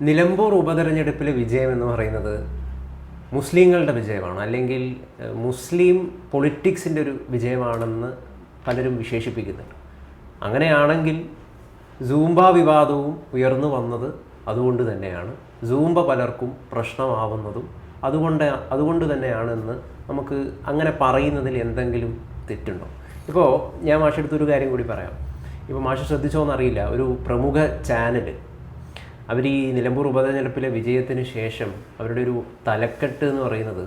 നിലമ്പൂർ ഉപതെരഞ്ഞെടുപ്പിലെ വിജയം എന്ന് പറയുന്നത് മുസ്ലിങ്ങളുടെ വിജയമാണ്. അല്ലെങ്കിൽ മുസ്ലിം പൊളിറ്റിക്സിന്റെ ഒരു വിജയമാണെന്ന് പലരും വിശേഷിപ്പിക്കുന്നുണ്ട്. അങ്ങനെയാണെങ്കിൽ സൂംബ വിവാദവും ഉയർന്നു വന്നത് അതുകൊണ്ട് തന്നെയാണ്. സൂംബ പലർക്കും പ്രശ്നമാവുന്നതും അതുകൊണ്ട് അതുകൊണ്ട് തന്നെയാണെന്ന് നമുക്ക് അങ്ങനെ പറയുന്നതിൽ എന്തെങ്കിലും തെറ്റുണ്ടോ? ഇപ്പോൾ ഞാൻ മാഷെടുത്തൊരു കാര്യം കൂടി പറയാം. ഇപ്പോൾ മാഷ് ശ്രദ്ധിച്ചോന്നറിയില്ല. ഒരു പ്രമുഖ ചാനൽ അവർ ഈ നിലമ്പൂർ ഉപതെരഞ്ഞെടുപ്പിലെ വിജയത്തിന് ശേഷം അവരുടെ ഒരു തലക്കെട്ട് എന്ന് പറയുന്നത്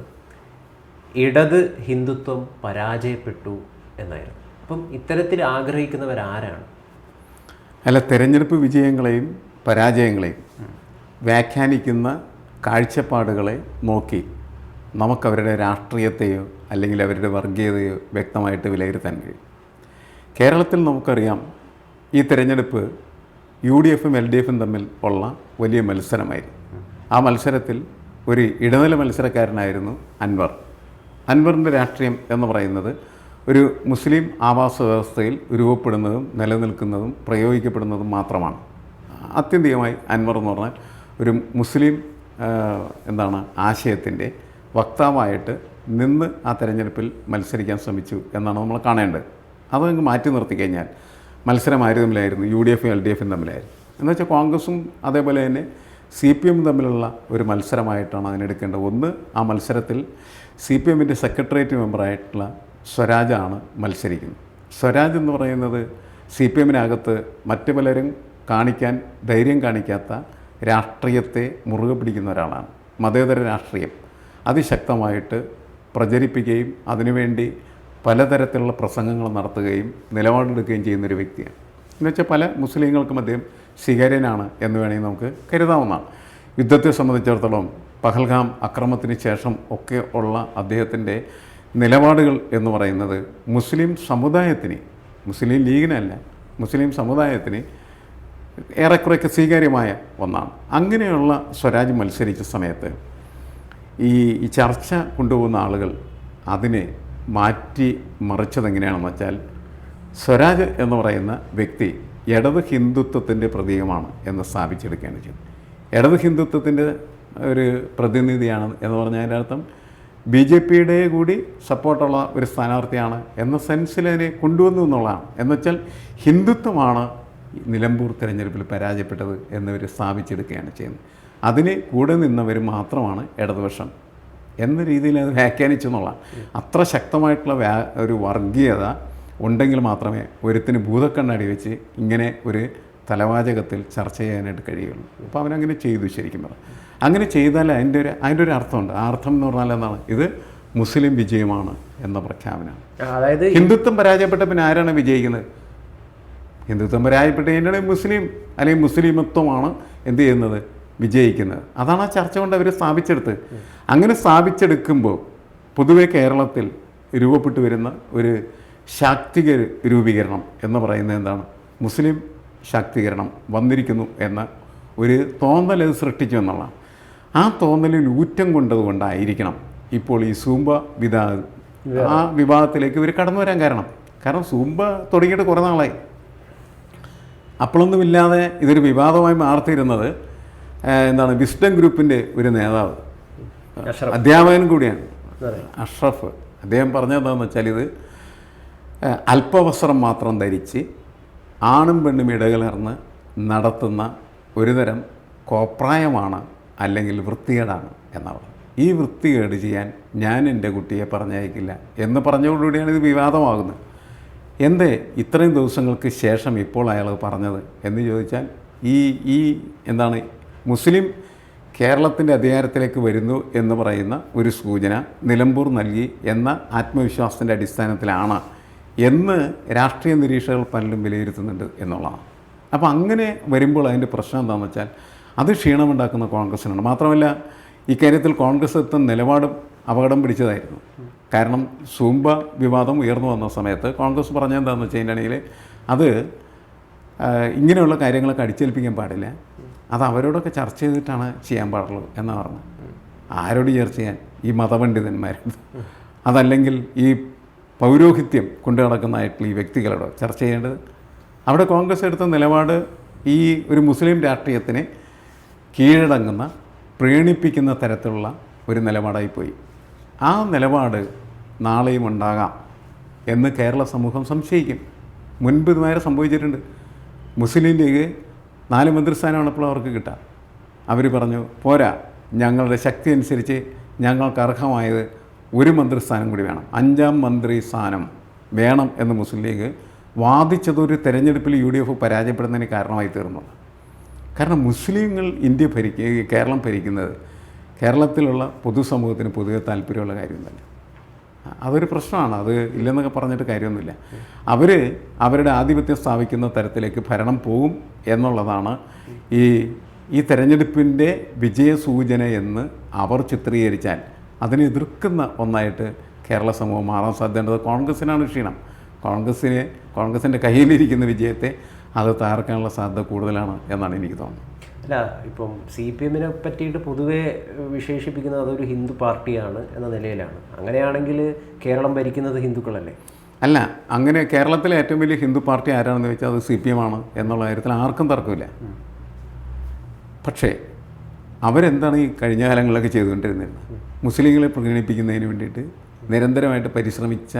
ഇടത് ഹിന്ദുത്വം പരാജയപ്പെട്ടു എന്നായിരുന്നു. അപ്പം ഇത്തരത്തിൽ ആഗ്രഹിക്കുന്നവരാരാണ്? അല്ല തെരഞ്ഞെടുപ്പ് വിജയങ്ങളെയും പരാജയങ്ങളെയും വ്യാഖ്യാനിക്കുന്ന കാഴ്ചപ്പാടുകളെ നോക്കി നമുക്കവരുടെ രാഷ്ട്രീയത്തെയോ അല്ലെങ്കിൽ അവരുടെ വർഗീയതയോ വ്യക്തമായിട്ട് വിലയിരുത്താൻ കഴിയും. കേരളത്തിൽ നമുക്കറിയാം ഈ തെരഞ്ഞെടുപ്പ് യു ഡി എഫും എൽ ഡി എഫും തമ്മിൽ ഉള്ള വലിയ മത്സരമായിരുന്നു. ആ മത്സരത്തിൽ ഒരു ഇടനില മത്സരക്കാരനായിരുന്നു അൻവർ. അൻവറിന്റെ രാഷ്ട്രീയം എന്ന് പറയുന്നത് ഒരു മുസ്ലിം ആവാസ വ്യവസ്ഥയിൽ രൂപപ്പെടുന്നതും നിലനിൽക്കുന്നതും പ്രയോഗിക്കപ്പെടുന്നതും മാത്രമാണ്. അത്യന്തികമായി അൻവർ എന്ന് പറഞ്ഞാൽ ഒരു മുസ്ലിം എന്താണ് ആശയത്തിന്റെ വക്താവായിട്ട് നിന്ന് ആ തെരഞ്ഞെടുപ്പിൽ മത്സരിക്കാൻ ശ്രമിച്ചു എന്നാണ് നമ്മൾ കാണേണ്ടത്. അതങ്ങ് മാറ്റി നിർത്തി കഴിഞ്ഞാൽ മത്സരം ആര് തമ്മിലായിരുന്നു? യു ഡി എഫും എൽ ഡി എഫും തമ്മിലായിരുന്നു. എന്ന് വെച്ചാൽ കോൺഗ്രസും അതേപോലെ തന്നെ സി പി എമ്മും തമ്മിലുള്ള ഒരു മത്സരമായിട്ടാണ് അതിനെടുക്കേണ്ടത്. ഒന്ന് ആ മത്സരത്തിൽ സി പി എമ്മിന്റെ സെക്രട്ടേറിയറ്റ് മെമ്പറായിട്ടുള്ള സ്വരാജാണ് മത്സരിക്കുന്നത്. സ്വരാജ് എന്ന് പറയുന്നത് സി പി എമ്മിനകത്ത് മറ്റു പലരും കാണിക്കാൻ ധൈര്യം കാണിക്കാത്ത രാഷ്ട്രീയത്തെ മുറുകെ പിടിക്കുന്ന ഒരാളാണ്. മതേതര രാഷ്ട്രീയം. അതിശക്തമായിട്ട് പ്രചരിപ്പിക്കുകയും അതിനുവേണ്ടി പലതരത്തിലുള്ള പ്രസംഗങ്ങൾ നടത്തുകയും നിലപാടെടുക്കുകയും ചെയ്യുന്ന ഒരു വ്യക്തിയാണ്. എന്നുവെച്ചാൽ പല മുസ്ലിങ്ങൾക്കും അദ്ദേഹം സ്വീകാര്യനാണ് എന്ന് വേണമെങ്കിൽ നമുക്ക് കരുതാവുന്നതാണ്. യുദ്ധത്തെ സംബന്ധിച്ചിടത്തോളം പഹൽഗാം അക്രമത്തിന് ശേഷം ഒക്കെ ഉള്ള അദ്ദേഹത്തിന്റെ നിലപാടുകൾ എന്ന് പറയുന്നത് മുസ്ലിം സമുദായത്തിന് മുസ്ലിം ലീഗിനല്ല മുസ്ലിം സമുദായത്തിന് ഏറെക്കുറെയൊക്കെ സ്വീകാര്യമായ ഒന്നാണ്. അങ്ങനെയുള്ള സ്വരാജ് മത്സരിച്ച സമയത്ത് ഈ ചർച്ച കൊണ്ടുപോകുന്ന ആളുകൾ അതിനെ മാറ്റി മറിച്ചത് എങ്ങനെയാണെന്ന് വെച്ചാൽ സ്വരാജ് എന്ന് പറയുന്ന വ്യക്തി ഇടത് ഹിന്ദുത്വത്തിന്റെ പ്രതീകമാണ് എന്ന് സ്ഥാപിച്ചെടുക്കുകയാണ് ചെയ്യുന്നത് ഇടത് ഹിന്ദുത്വത്തിന്റെ ഒരു പ്രതിനിധിയാണ് എന്ന് പറഞ്ഞാൽ അതിന്റെ അർത്ഥം ബി ജെ പിയുടെ കൂടി സപ്പോർട്ടുള്ള ഒരു സ്ഥാനാർത്ഥിയാണ് എന്ന സെൻസിൽ അതിനെ കൊണ്ടുവന്നു എന്നുള്ളതാണ്. എന്നുവെച്ചാൽ ഹിന്ദുത്വമാണ് നിലമ്പൂർ തിരഞ്ഞെടുപ്പിൽ പരാജയപ്പെട്ടത് എന്നിവർ സ്ഥാപിച്ചെടുക്കുകയാണ് ചെയ്യുന്നത്. അതിന് കൂടെ നിന്നവർ മാത്രമാണ് ഇടതുപക്ഷം എന്ന രീതിയിൽ അത് വ്യാഖ്യാനിച്ചു എന്നുള്ളതാണ്. അത്ര ശക്തമായിട്ടുള്ള വ്യാ ഒരു വർഗീയത ഉണ്ടെങ്കിൽ മാത്രമേ ഒരുത്തിന് ഭൂതക്കണ്ണടി വെച്ച് ഇങ്ങനെ ഒരു തലവാചകത്തിൽ ചർച്ച ചെയ്യാനായിട്ട് കഴിയുള്ളൂ. അപ്പോൾ അവനങ്ങനെ ചെയ്തു ശരിക്കും പറഞ്ഞു അങ്ങനെ ചെയ്താൽ അതിന്റെ ഒരു അതിന്റെ ഒരു അർത്ഥമുണ്ട്. ആ അർത്ഥം എന്ന് പറഞ്ഞാൽ എന്താണ്? ഇത് മുസ്ലിം വിജയമാണ് എന്ന പ്രഖ്യാപനം അതായത് ഹിന്ദുത്വം പരാജയപ്പെട്ട പിന്നെ ആരാണ് വിജയിക്കുന്നത്? ഹിന്ദുത്വം പരാജയപ്പെട്ട് കഴിഞ്ഞാൽ മുസ്ലിം അല്ലെങ്കിൽ മുസ്ലിമത്വമാണ് എന്ത് ചെയ്യുന്നത്? വിജയിക്കുന്നത്. അതാണ് ആ ചർച്ച കൊണ്ട് അവർ സ്ഥാപിച്ചെടുത്ത് അങ്ങനെ സ്ഥാപിച്ചെടുക്കുമ്പോൾ പൊതുവെ കേരളത്തിൽ രൂപപ്പെട്ടു വരുന്ന ഒരു ശാക്തിക രൂപീകരണം എന്ന് പറയുന്നത് എന്താണ്? മുസ്ലിം ശാക്തീകരണം വന്നിരിക്കുന്നു എന്ന ഒരു തോന്നൽ അത് സൃഷ്ടിച്ചു എന്നുള്ളതാണ്. ആ തോന്നലിൽ ഊറ്റം കൊണ്ടതുകൊണ്ടായിരിക്കണം ഇപ്പോൾ ഈ സൂമ്പ വിധാ ആ വിവാഹത്തിലേക്ക് ഇവർ കടന്നു വരാൻ കാരണം. കാരണം സൂമ്പ തുടങ്ങിയിട്ട് കുറേ നാളായി. അപ്പോഴൊന്നുമില്ലാതെ ഇതൊരു വിവാദമായി മാർത്തിയിരുന്നത് എന്താണ് വിസ്ഡം ഗ്രൂപ്പിന്റെ ഒരു നേതാവ്. അഷ്റഫ്. അധ്യാപകൻ കൂടിയാണ്. അഷ്റഫ്. അദ്ദേഹം പറഞ്ഞതെന്താണെന്ന് വെച്ചാൽ ഇത് അല്പവസ്ത്രം മാത്രം ധരിച്ച് ആണും പെണ്ണും ഇടകലർന്ന് നടത്തുന്ന ഒരുതരം കോപ്രായമാണ് അല്ലെങ്കിൽ വൃത്തികേടാണ് എന്നാണ്. ഈ വൃത്തികേട് ചെയ്യാൻ ഞാൻ എന്റെ കുട്ടിയെ പറഞ്ഞയക്കില്ല എന്ന് പറഞ്ഞതോടുകൂടിയാണ് ഇത് വിവാദമാകുന്നത്. എന്തേ ഇത്രയും ദിവസങ്ങൾക്ക് ശേഷം ഇപ്പോൾ അയാൾ പറഞ്ഞത് എന്ന് ചോദിച്ചാൽ ഈ ഈ എന്താണ് മുസ്ലിം കേരളത്തിന്റെ അധികാരത്തിലേക്ക് വരുന്നു എന്ന് പറയുന്ന ഒരു സൂചന നിലമ്പൂർ നൽകി എന്ന ആത്മവിശ്വാസത്തിന്റെ അടിസ്ഥാനത്തിലാണ് എന്ന് രാഷ്ട്രീയ നിരീക്ഷകർ പലരും വിലയിരുത്തുന്നുണ്ട് എന്നുള്ളതാണ്. അപ്പോൾ അങ്ങനെ വരുമ്പോൾ അതിന്റെ പ്രശ്നം എന്താണെന്ന് വെച്ചാൽ അത് ക്ഷീണമുണ്ടാക്കുന്ന കോൺഗ്രസ്സിനാണ് മാത്രമല്ല ഇക്കാര്യത്തിൽ കോൺഗ്രസ് എത്തുന്ന നിലപാടും അപകടം പിടിച്ചതായിരുന്നു. കാരണം സൂംബ വിവാദം ഉയർന്നു വന്ന സമയത്ത് കോൺഗ്രസ് പറഞ്ഞെന്താണെന്ന് വെച്ച് കഴിഞ്ഞിട്ടുണ്ടെങ്കിൽ അത് ഇങ്ങനെയുള്ള കാര്യങ്ങളൊക്കെ അടിച്ചേൽപ്പിക്കാൻ പാടില്ല. അത് അവരോടൊക്കെ ചർച്ച ചെയ്തിട്ടാണ് ചെയ്യാൻ പാടുള്ളൂ എന്ന് പറഞ്ഞത് ആരോട് ചർച്ച ചെയ്യാൻ? ഈ മതപണ്ഡിതന്മാരോട്. അതല്ലെങ്കിൽ ഈ പൗരോഹിത്യം കൊണ്ടു നടക്കുന്നതായിട്ടുള്ള ഈ വ്യക്തികളോട് ചർച്ച ചെയ്യേണ്ടത്? അവിടെ കോൺഗ്രസ് എടുത്ത നിലപാട് ഈ ഒരു മുസ്ലിം രാഷ്ട്രീയത്തിനെ കീഴടങ്ങുന്ന പ്രീണിപ്പിക്കുന്ന തരത്തിലുള്ള ഒരു നിലപാടായിപ്പോയി ആ നിലപാട് നാളെയും ഉണ്ടാകാം എന്ന് കേരള സമൂഹം സംശയിക്കും. മുൻപ് ഇതുവരെ സംഭവിച്ചിട്ടുണ്ട്. മുസ്ലിം ലീഗ് നാല് മന്ത്രിസ്ഥാനമാണ് ഇപ്പോൾ അവർക്ക് കിട്ടുക അവർ പറഞ്ഞു പോരാ ഞങ്ങളുടെ ശക്തി അനുസരിച്ച് ഞങ്ങൾക്ക് അർഹമായത് ഒരു മന്ത്രിസ്ഥാനം കൂടി വേണം. അഞ്ചാം മന്ത്രി സ്ഥാനം വേണം എന്ന് മുസ്ലിം ലീഗ് വാദിച്ചതൊരു തെരഞ്ഞെടുപ്പിൽ യു ഡി എഫ് പരാജയപ്പെടുന്നതിന് കാരണമായി തീർന്നു. കാരണം മുസ്ലിങ്ങൾ ഇന്ത്യ ഭരിക്കുക കേരളം ഭരിക്കുന്നത് കേരളത്തിലുള്ള പൊതുസമൂഹത്തിന് പൊതുവെ താല്പര്യമുള്ള കാര്യമൊന്നുമല്ല. അതൊരു പ്രശ്നമാണ്. അത് ഇല്ലെന്നൊക്കെ പറഞ്ഞിട്ട് കാര്യമൊന്നുമില്ല. അവർ അവരുടെ ആധിപത്യം സ്ഥാപിക്കുന്ന തരത്തിലേക്ക് ഭരണം പോകും എന്നുള്ളതാണ് ഈ ഈ തെരഞ്ഞെടുപ്പിന്റെ വിജയസൂചന എന്ന് അവർ ചിത്രീകരിച്ചാൽ അതിനെ എതിർക്കുന്ന ഒന്നായിട്ട് കേരള സമൂഹം മാറാൻ സാധ്യതയുള്ളത് കോൺഗ്രസ്സിനാണ് ക്ഷീണം. കോൺഗ്രസ്സിന് കോൺഗ്രസിന്റെ കയ്യിലിരിക്കുന്ന വിജയത്തെ അത് തകർക്കാനുള്ള സാധ്യത കൂടുതലാണ് എന്നാണ് എനിക്ക് തോന്നുന്നത്. അല്ല ഇപ്പം സി പി എമ്മിനെ പറ്റിയിട്ട് പൊതുവെ വിശേഷിപ്പിക്കുന്നത് അതൊരു ഹിന്ദു പാർട്ടിയാണ് എന്ന നിലയിലാണ്. അങ്ങനെയാണെങ്കിൽ കേരളം ഭരിക്കുന്നത് ഹിന്ദുക്കളല്ലേ? അല്ല അങ്ങനെ കേരളത്തിലെ ഏറ്റവും വലിയ ഹിന്ദു പാർട്ടി ആരാണെന്ന് ചോദിച്ചാൽ അത് സി പി എം ആണ് എന്നുള്ള കാര്യത്തിൽ ആർക്കും തർക്കമില്ല. പക്ഷേ അവരെന്താണ് ഈ കഴിഞ്ഞ കാലങ്ങളിലൊക്കെ ചെയ്തുകൊണ്ടിരുന്നത്? മുസ്ലിങ്ങളെ പ്രകടിപ്പിക്കുന്നതിന് വേണ്ടിയിട്ട് നിരന്തരമായിട്ട് പരിശ്രമിച്ച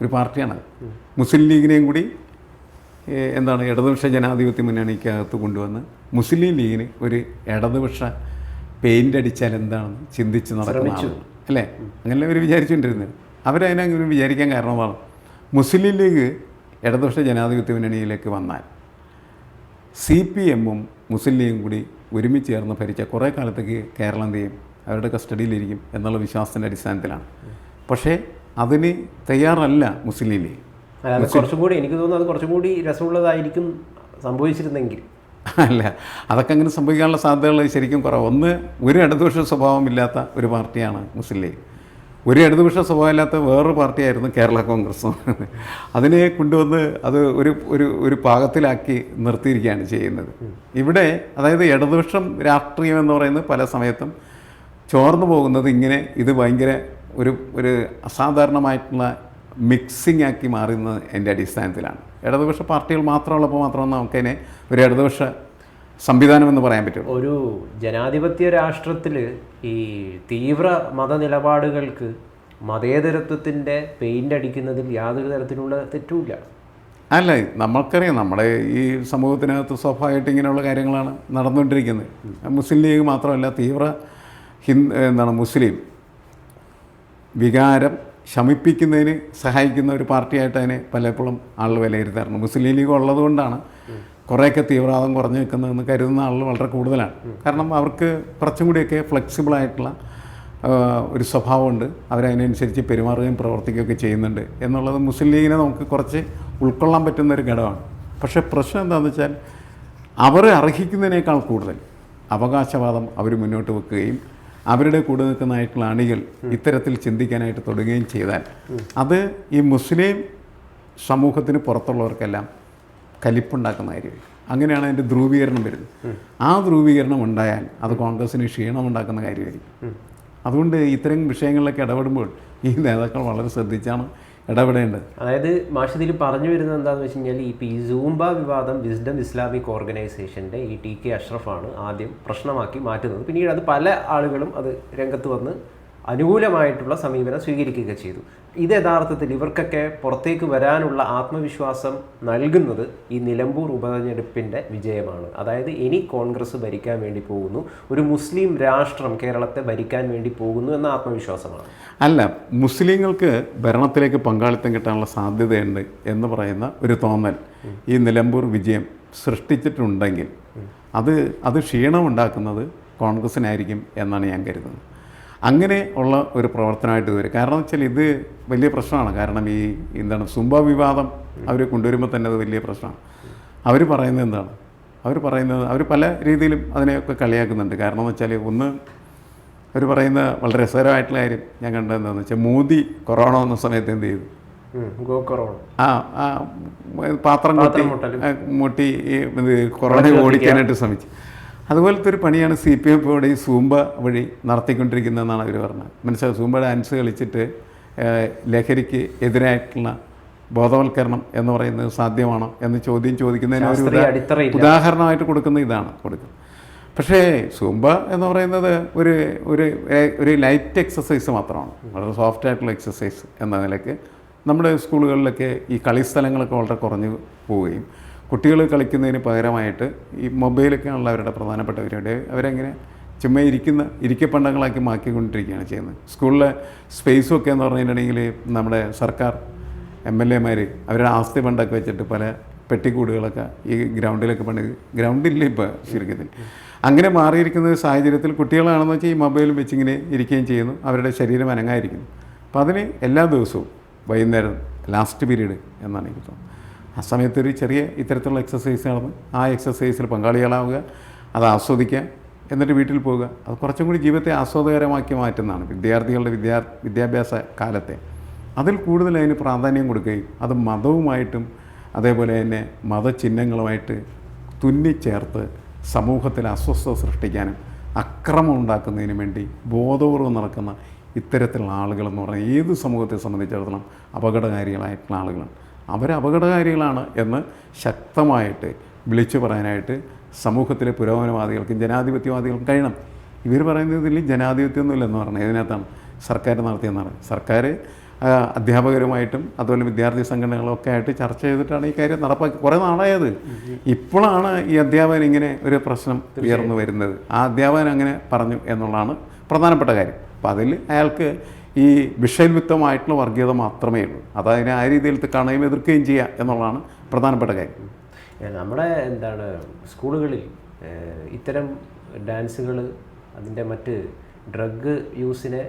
ഒരു പാർട്ടിയാണ് മുസ്ലിം ലീഗിനെയും കൂടി എന്താണ് ഇടതുപക്ഷ ജനാധിപത്യ മുന്നണിക്കകത്ത് കൊണ്ടുവന്ന് മുസ്ലിം ലീഗിന് ഒരു ഇടതുപക്ഷ പെയിന്റ് അടിച്ചാൽ എന്താണെന്ന് ചിന്തിച്ച് നടക്കുന്നു അല്ലേ? അങ്ങനെ അവർ വിചാരിച്ചുകൊണ്ടിരുന്നത്. അവരതിനങ്ങനെ വിചാരിക്കാൻ കാരണമാണ്. മുസ്ലിം ലീഗ് ഇടതുപക്ഷ ജനാധിപത്യ മുന്നണിയിലേക്ക് വന്നാൽ സി പി എമ്മും മുസ്ലിം ലീഗും കൂടി ഒരുമിച്ച് ചേർന്ന് ഭരിച്ച കുറേ കാലത്തേക്ക് കേരളം എന്ത് ചെയ്യും? അവരുടെ കസ്റ്റഡിയിലിരിക്കും എന്നുള്ള വിശ്വാസത്തിന്റെ അടിസ്ഥാനത്തിലാണ്. പക്ഷേ അതിന് തയ്യാറല്ല മുസ്ലിം ലീഗ്. അല്ല, അത് കുറച്ചും കൂടി എനിക്ക് തോന്നുന്നു അത് കുറച്ചും കൂടി രസമുള്ളതായിരിക്കും സംഭവിച്ചിരുന്നെങ്കിൽ. അല്ല അതൊക്കെ അങ്ങനെ സംഭവിക്കാനുള്ള സാധ്യതകൾ ശരിക്കും കുറവ്. ഒന്ന് ഒരു ഇടതുപക്ഷ സ്വഭാവമില്ലാത്ത ഒരു പാർട്ടിയാണ് മുസ്ലിം ലീഗ്. ഒരു ഇടതുപക്ഷ സ്വഭാവമില്ലാത്ത വേറൊരു പാർട്ടിയായിരുന്നു കേരള കോൺഗ്രസ് അതിനെ കൊണ്ടുവന്ന് അത് ഒരു ഒരു ഒരു പാകത്തിലാക്കി നിർത്തിയിരിക്കുകയാണ് ചെയ്യുന്നത്. ഇവിടെ അതായത് ഇടതുപക്ഷം രാഷ്ട്രീയം എന്ന് പറയുന്നത് പല സമയത്തും ചോർന്നു പോകുന്നത് ഇങ്ങനെ ഇത് ഭയങ്കര ഒരു ഒരു അസാധാരണമായിട്ടുള്ള മിക്സിംഗ് ആക്കി മാറുന്നത് എന്റെ അടിസ്ഥാനത്തിലാണ്. ഇടതുപക്ഷ പാർട്ടികൾ മാത്രമുള്ളപ്പോൾ മാത്രമാണ് നമുക്കതിനെ ഒരു ഇടതുപക്ഷ സംവിധാനം എന്ന് പറയാൻ പറ്റും ഒരു ജനാധിപത്യ രാഷ്ട്രത്തിൽ ഈ തീവ്ര മതനിലപാടുകൾക്ക് മതേതരത്വത്തിന്റെ പെയിന്റ് അടിക്കുന്നതിൽ യാതൊരു തരത്തിലുള്ള തെറ്റുമില്ല. അല്ല നമ്മൾക്കറിയാം നമ്മുടെ ഈ സമൂഹത്തിനകത്ത് സ്വാഭാവികമായിട്ട് ഇങ്ങനെയുള്ള കാര്യങ്ങളാണ് നടന്നുകൊണ്ടിരിക്കുന്നത്. മുസ്ലിം ലീഗ് മാത്രമല്ല തീവ്ര ഹിന്ദു എന്താണ് മുസ്ലിം വികാരം ശമിപ്പിക്കുന്നതിന് സഹായിക്കുന്ന ഒരു പാർട്ടിയായിട്ട് അതിനെ പലപ്പോഴും ആളുകൾ വിലയിരുത്താറുണ്ട്. മുസ്ലിം ലീഗ് ഉള്ളതുകൊണ്ടാണ് കുറേയൊക്കെ തീവ്രവാദം കുറഞ്ഞു നിൽക്കുന്നതെന്ന് കരുതുന്ന ആളുകൾ വളരെ കൂടുതലാണ്. കാരണം അവർക്ക് കുറച്ചും കൂടിയൊക്കെ ഫ്ലെക്സിബിളായിട്ടുള്ള ഒരു സ്വഭാവമുണ്ട്. അവരതിനനുസരിച്ച് പെരുമാറുകയും പ്രവർത്തിക്കുകയൊക്കെ ചെയ്യുന്നുണ്ട് എന്നുള്ളത് മുസ്ലിം ലീഗിനെ നമുക്ക് കുറച്ച് ഉൾക്കൊള്ളാൻ പറ്റുന്ന ഒരു ഘടകമാണ്. പക്ഷേ പ്രശ്നം എന്താണെന്ന് വെച്ചാൽ അവർ അർഹിക്കുന്നതിനേക്കാൾ കൂടുതൽ അവകാശവാദം അവർ മുന്നോട്ട് വെക്കുകയും അവരുടെ കൂടെ നിൽക്കുന്നതായിട്ടുള്ള അണികൾ ഇത്തരത്തിൽ ചിന്തിക്കാനായിട്ട് തുടങ്ങുകയും ചെയ്താൽ അത് ഈ മുസ്ലിം സമൂഹത്തിന് പുറത്തുള്ളവർക്കെല്ലാം കലിപ്പുണ്ടാക്കുന്ന കാര്യമായിരിക്കും അങ്ങനെയാണ് അതിന്റെ ധ്രുവീകരണം വരുന്നത്. ആ ധ്രുവീകരണം ഉണ്ടായാൽ അത് കോൺഗ്രസ്സിന് ക്ഷീണമുണ്ടാക്കുന്ന കാര്യമായിരിക്കും. അതുകൊണ്ട് ഇത്തരം വിഷയങ്ങളിലൊക്കെ ഇടപെടുമ്പോൾ ഈ നേതാക്കൾ വളരെ ശ്രദ്ധിച്ചാണ് ഇടപെടേണ്ടത്. അതായത് മാഷിതിൽ പറഞ്ഞു വരുന്നത് എന്താണെന്ന് വെച്ച് കഴിഞ്ഞാൽ ഇപ്പം ഈ സൂംബ വിവാദം വിസ്ഡം ഇസ്ലാമിക് ഓർഗനൈസേഷന്റെ ഈ ടി കെ അഷ്റഫാണ് ആദ്യം പ്രശ്നമാക്കി മാറ്റുന്നത്. പിന്നീട് അത് പല ആളുകളും അത് രംഗത്ത് വന്ന് അനുകൂലമായിട്ടുള്ള സമീപനം സ്വീകരിക്കുക ചെയ്തു. ഇത് യഥാർത്ഥത്തിൽ ഇവർക്കൊക്കെ പുറത്തേക്ക് വരാനുള്ള ആത്മവിശ്വാസം നൽകുന്നത് ഈ നിലമ്പൂർ ഉപതെരഞ്ഞെടുപ്പിന്റെ വിജയമാണ്. അതായത് ഇനി കോൺഗ്രസ് ഭരിക്കാൻ വേണ്ടി പോകുന്നു. ഒരു മുസ്ലിം രാഷ്ട്രം കേരളത്തെ ഭരിക്കാൻ വേണ്ടി പോകുന്നു എന്ന ആത്മവിശ്വാസമാണ്. അല്ല മുസ്ലിങ്ങൾക്ക് ഭരണത്തിലേക്ക് പങ്കാളിത്തം കിട്ടാനുള്ള സാധ്യതയുണ്ട് എന്ന് പറയുന്ന ഒരു തോന്നൽ ഈ നിലമ്പൂർ വിജയം സൃഷ്ടിച്ചിട്ടുണ്ടെങ്കിൽ അത് അത് ക്ഷീണമുണ്ടാക്കുന്നത് കോൺഗ്രസ്സിനായിരിക്കും എന്നാണ് ഞാൻ കരുതുന്നത്. അങ്ങനെ ഉള്ള ഒരു പ്രവർത്തനമായിട്ട് വരും. കാരണം വെച്ചാൽ ഇത് വലിയ പ്രശ്നമാണ്. കാരണം ഈ എന്താണ് സുംബ വിവാദം അവർ കൊണ്ടുവരുമ്പോൾ തന്നെ അത് വലിയ പ്രശ്നമാണ്. അവർ പറയുന്നത് എന്താണ്? അവർ പറയുന്നത് അവർ പല രീതിയിലും അതിനെയൊക്കെ കളിയാക്കുന്നുണ്ട്. കാരണം എന്ന് വെച്ചാൽ ഒന്ന് അവർ പറയുന്ന വളരെ രസകരമായിട്ടുള്ള കാര്യം ഞാൻ കണ്ടതെന്താണെന്ന് വെച്ചാൽ മോദി കൊറോണ വന്ന സമയത്ത് എന്ത് ചെയ്തു? ആ ആ പാത്രം കൊട്ടി മുട്ടി ഈ കൊറോണ ഓടിക്കാനായിട്ട് ശ്രമിച്ചു. അതുപോലത്തെ ഒരു പണിയാണ് സി പി എം ഇവിടെ ഈ സൂമ്പ വഴി നടത്തിക്കൊണ്ടിരിക്കുന്നതെന്നാണ് അവർ പറഞ്ഞത്. മനസ്സിലായി? സൂമ്പ ഡാൻസ് കളിച്ചിട്ട് ലഹരിക്ക് എതിരായിട്ടുള്ള ബോധവൽക്കരണം എന്ന് പറയുന്നത് സാധ്യമാണോ എന്ന് ചോദ്യം ചോദിക്കുന്നതിന് ഒരു. ഉദാഹരണമായിട്ട് കൊടുക്കുന്ന ഇതാണ് കൊടുക്കുന്നത്. പക്ഷേ സൂംബ എന്ന് പറയുന്നത് ഒരു ഒരു ഒരു ലൈറ്റ് എക്സസൈസ് മാത്രമാണ്. വളരെ സോഫ്റ്റ് ആയിട്ടുള്ള എക്സസൈസ് എന്ന നിലയ്ക്ക് നമ്മുടെ സ്കൂളുകളിലൊക്കെ ഈ കളിസ്ഥലങ്ങളൊക്കെ വളരെ കുറഞ്ഞു പോവുകയും കുട്ടികൾ കളിക്കുന്നതിന് പകരമായിട്ട് ഈ മൊബൈലൊക്കെയാണല്ലോ അവരുടെ പ്രധാനപ്പെട്ട പരിപാടി. അവരെങ്ങനെ ചുമ്മാ ഇരിക്കുന്ന ഇരിക്കപ്പണ്ടങ്ങളാക്കി മാക്കിക്കൊണ്ടിരിക്കുകയാണ് ചെയ്യുന്നത്. സ്കൂളിലെ സ്പേസും ഒക്കെ എന്ന് പറഞ്ഞിട്ടുണ്ടെങ്കിൽ നമ്മുടെ സർക്കാർ എം എൽ എമാർ അവരുടെ ആസ്തി ഫണ്ടൊക്കെ വെച്ചിട്ട് പല പെട്ടിക്കൂടുകളൊക്കെ ഈ ഗ്രൗണ്ടിലൊക്കെ പണി ഗ്രൗണ്ടില്ല ഇപ്പോൾ ശരിക്കത്തിൽ അങ്ങനെ മാറിയിരിക്കുന്ന സാഹചര്യത്തിൽ കുട്ടികളാണെന്ന് വെച്ചാൽ ഈ മൊബൈലും വെച്ചിങ്ങനെ ഇരിക്കുകയും ചെയ്യുന്നു. അവരുടെ ശരീരം അനങ്ങായിരിക്കുന്നു അപ്പോൾ അതിന് എല്ലാ ദിവസവും വൈകുന്നേരം ലാസ്റ്റ് പീരീഡ് എന്നാണ് എനിക്ക് തോന്നുന്നത്. ആ സമയത്ത് ഒരു ചെറിയ ഇത്തരത്തിലുള്ള എക്സസൈസ് നടന്ന് ആ എക്സസൈസിൽ പങ്കാളികളാവുക അത് ആസ്വദിക്കുക എന്നിട്ട് വീട്ടിൽ പോവുക അത് കുറച്ചും കൂടി ജീവിതത്തെ ആസ്വാദകരമാക്കി മാറ്റുന്നതാണ് വിദ്യാർത്ഥികളുടെ വിദ്യാ വിദ്യാഭ്യാസ കാലത്തെ. അതിൽ കൂടുതൽ അതിന് പ്രാധാന്യം കൊടുക്കുകയും അത് മതവുമായിട്ടും അതേപോലെ തന്നെ മതചിഹ്നങ്ങളുമായിട്ട് തുന്നിച്ചേർത്ത് സമൂഹത്തിൽ അസ്വസ്ഥത സൃഷ്ടിക്കാനും അക്രമം ഉണ്ടാക്കുന്നതിന് വേണ്ടി ബോധപൂർവം നടക്കുന്ന ഇത്തരത്തിലുള്ള ആളുകളെന്ന് പറഞ്ഞാൽ ഏത് സമൂഹത്തെ സംബന്ധിച്ചിടത്തോളം അപകടകാരികളായിട്ടുള്ള ആളുകളാണ്. അവർ അപകടകാരികളാണ് എന്ന് ശക്തമായിട്ട് വിളിച്ചു പറയാനായിട്ട് സമൂഹത്തിലെ പുരോഗമനവാദികൾക്കും ജനാധിപത്യവാദികൾക്കും കഴിയണം. ഇവർ പറയുന്നതിൽ ജനാധിപത്യമൊന്നുമില്ല എന്ന് പറഞ്ഞു ഇതിനകത്താണ് സർക്കാർ നടത്തിയെന്നാണ് സർക്കാർ അധ്യാപകരുമായിട്ടും അതുപോലെ വിദ്യാർത്ഥി സംഘടനകളൊക്കെ ആയിട്ട് ചർച്ച ചെയ്തിട്ടാണ് ഈ കാര്യം നടപ്പാക്കി കുറേ നാളായത്. ഇപ്പോഴാണ് ഈ അധ്യാപകൻ ഇങ്ങനെ ഒരു പ്രശ്നം ഉയർന്നു വരുന്നത്. ആ അധ്യാപകൻ അങ്ങനെ പറഞ്ഞു എന്നുള്ളതാണ് പ്രധാനപ്പെട്ട കാര്യം. അപ്പോൾ അതിൽ അയാൾക്ക് ഈ വിഷയവിത്തമായിട്ടുള്ള വർഗീയത മാത്രമേ ഉള്ളൂ. അതതിനെ ആ രീതിയിൽ കാണുകയും എതിർക്കുകയും ചെയ്യുക എന്നുള്ളതാണ് പ്രധാനപ്പെട്ട കാര്യം. നമ്മുടെ എന്താണ് സ്കൂളുകളിൽ ഇത്തരം ഡാൻസുകൾ അതിന്റെ മറ്റ് ഡ്രഗ് യൂസിനെ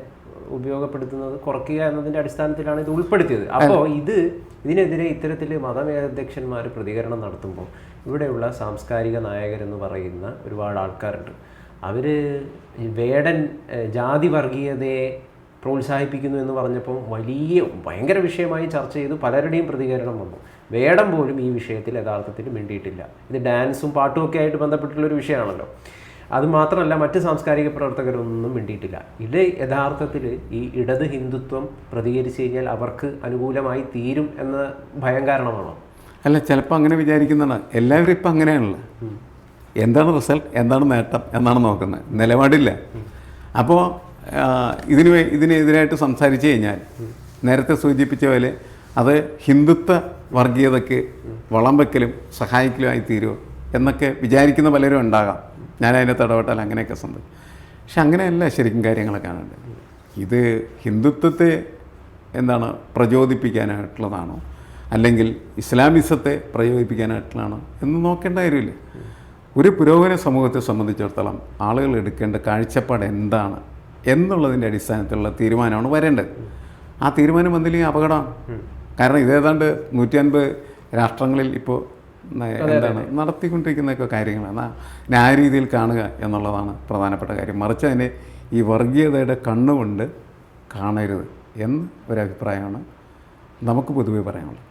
ഉപയോഗപ്പെടുത്തുന്നത് കുറയ്ക്കുക എന്നതിന്റെ അടിസ്ഥാനത്തിലാണ് ഇത് ഉൾപ്പെടുത്തിയത്. അപ്പോൾ ഇത് ഇതിനെതിരെ ഇത്തരത്തിൽ മതമേധ്യക്ഷന്മാർ പ്രതികരണം നടത്തുമ്പോൾ ഇവിടെയുള്ള സാംസ്കാരിക നായകരെന്ന് പറയുന്ന ഒരുപാട് ആൾക്കാരുണ്ട്. അവർ വേടൻ ജാതി വർഗീയതയെ പ്രോത്സാഹിപ്പിക്കുന്നു എന്ന് പറഞ്ഞപ്പോൾ വലിയ ഭയങ്കര വിഷയമായി ചർച്ച ചെയ്തു പലരുടെയും പ്രതികരണം വന്നു. വേടം പോലും ഈ വിഷയത്തിൽ യഥാർത്ഥത്തിൽ മിണ്ടിയിട്ടില്ല. ഇത് ഡാൻസും പാട്ടും ഒക്കെ ആയിട്ട് ബന്ധപ്പെട്ടിട്ടുള്ളൊരു വിഷയമാണല്ലോ. അത് മാത്രമല്ല മറ്റ് സാംസ്കാരിക പ്രവർത്തകരൊന്നും മിണ്ടിയിട്ടില്ല. ഇത് യഥാർത്ഥത്തിൽ ഈ ഇടത് ഹിന്ദുത്വം പ്രതികരിച്ചു കഴിഞ്ഞാൽ അവർക്ക് അനുകൂലമായി തീരും എന്ന ഭയം കാരണമാണോ? അല്ല ചിലപ്പോൾ അങ്ങനെ വിചാരിക്കുന്നതാണ്. എല്ലാവരും ഇപ്പം അങ്ങനെയാണല്ലോ. എന്താണ് റിസൾട്ട്? എന്താണ് നേട്ടം? എന്നാണ് നോക്കുന്നത്. നിലപാടില്ല. അപ്പോൾ ഇതിന് ഇതിനെതിരായിട്ട് സംസാരിച്ചു കഴിഞ്ഞാൽ നേരത്തെ സൂചിപ്പിച്ച പോലെ അത് ഹിന്ദുത്വ വർഗീയതയ്ക്ക് വളം വെക്കലും സഹായിക്കലുമായി തീരുമോ എന്നൊക്കെ വിചാരിക്കുന്ന പലരും ഉണ്ടാകാം. ഞാൻ അതിനെ തടപെട്ടാൽ അങ്ങനെയൊക്കെ സംഭവിക്കും. പക്ഷെ അങ്ങനെയല്ല ശരിക്കും കാര്യങ്ങളെ കാണേണ്ടത്. ഇത് ഹിന്ദുത്വത്തെ എന്താണ് പ്രചോദിപ്പിക്കാനായിട്ടുള്ളതാണോ? അല്ലെങ്കിൽ ഇസ്ലാമിസത്തെ പ്രചോദിപ്പിക്കാനായിട്ടുള്ളതാണോ എന്ന് നോക്കേണ്ട കാര്യമില്ല. ഒരു പുരോഗമന സമൂഹത്തെ സംബന്ധിച്ചിടത്തോളം ആളുകൾ എടുക്കേണ്ട കാഴ്ചപ്പാട് എന്താണ്? എന്നുള്ളതിന്റെ അടിസ്ഥാനത്തിലുള്ള തീരുമാനമാണ് വരേണ്ടത്. ആ തീരുമാനം വന്നില്ലെങ്കിൽ അപകടം കാരണം ഇതേതാണ്ട് നൂറ്റി അൻപത് രാഷ്ട്രങ്ങളിൽ ഇപ്പോൾ എന്താണ് നടത്തിക്കൊണ്ടിരിക്കുന്നൊക്കെ കാര്യങ്ങളാണ്. എന്നാൽ ആ രീതിയിൽ കാണുക എന്നുള്ളതാണ് പ്രധാനപ്പെട്ട കാര്യം. മറിച്ച് അതിനെ ഈ വർഗീയതയുടെ കണ്ണുകൊണ്ട് കാണരുത് എന്ന് ഒരഭിപ്രായമാണ് നമുക്ക് പൊതുവെ പറയാനുള്ളത്.